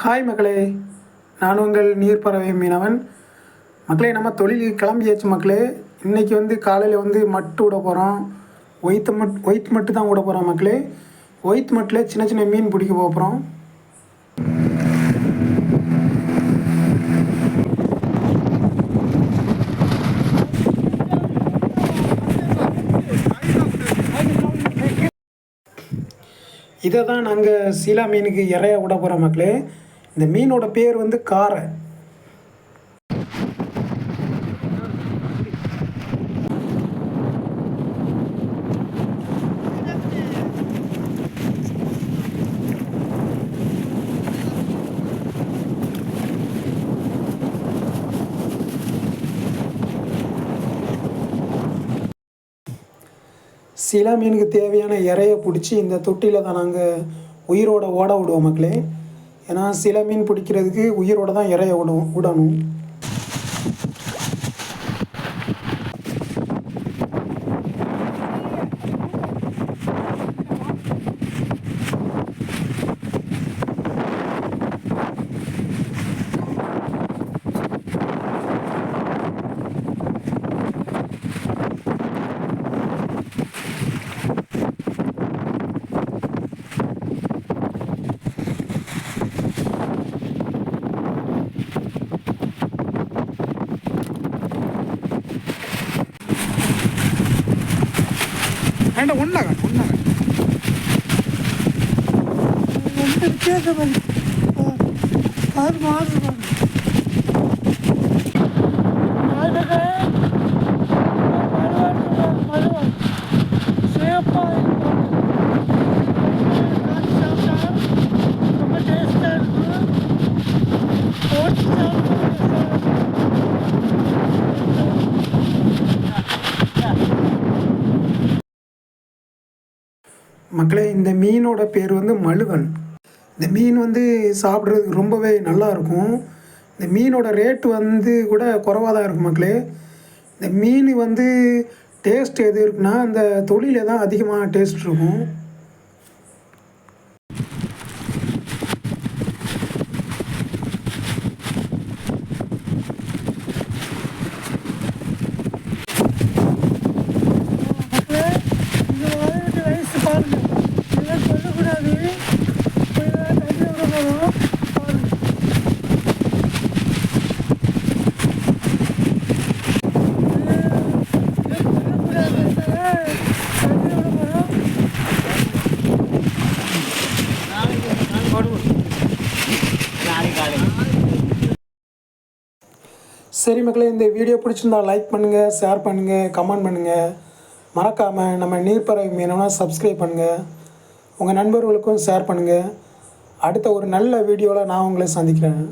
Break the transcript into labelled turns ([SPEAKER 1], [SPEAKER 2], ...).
[SPEAKER 1] Hi மக்களே நான் உங்கள் நீர்ப்பறவை மீனவன். மக்களே நம்ம தொழில் கிளம்பியாச்சு மக்களே இன்றைக்கி வந்து காலையில் வந்து மட்டு விட போகிறோம் ஒயித்து மட் ஒயிட் மட்டு தான் விட போகிறோம் மக்களே ஒயிட் மட்டில் சின்ன சின்ன மீன் பிடிக்க போகிறோம் இதை தான் நாங்கள் சீலா மீனுக்கு இறைய விட போகிறோம் மக்களே இந்த மீனோட பேர் வந்து காரை. சில மீனுக்கு தேவையான இறைய பிடிச்சி இந்த தொட்டியில் தான் நாங்கள் உயிரோட ஓட விடுவோம் மக்களே. ஏன்னா சில மீன் பிடிக்கிறதுக்கு உயிரோட தான் இறைய விடும் விடணும்
[SPEAKER 2] വേണ്ട ഉണ്ടാകാം ഉണ്ടാകാം
[SPEAKER 3] രണ്ട് വ്യത്യാസമല്ല അത് മാത്രമാണ് അതൊക്കെ
[SPEAKER 1] மக்களே இந்த மீனோட பேர் வந்து மழுவன் இந்த மீன் வந்து சாப்பிட்றதுக்கு ரொம்பவே நல்லா இருக்கும். இந்த மீனோட ரேட்டு வந்து கூட குறைவாக தான் இருக்கும் மக்களே. இந்த மீன் வந்து டேஸ்ட் எது இருக்குன்னா அந்த தொழில தான் அதிகமாக டேஸ்ட் இருக்கும். சரி மக்களே இந்த வீடியோ பிடிச்சிருந்தா லைக் பண்ணுங்கள் ஷேர் பண்ணுங்கள் கமெண்ட் பண்ணுங்கள் மறக்காமல் நம்ம நீர்ப்பறவை மீனவனா சப்ஸ்கிரைப் பண்ணுங்கள் உங்கள் நண்பர்களுக்கும் ஷேர் பண்ணுங்கள் அடுத்த ஒரு நல்ல வீடியோவில் நான் உங்களை சந்திக்கிறேன்.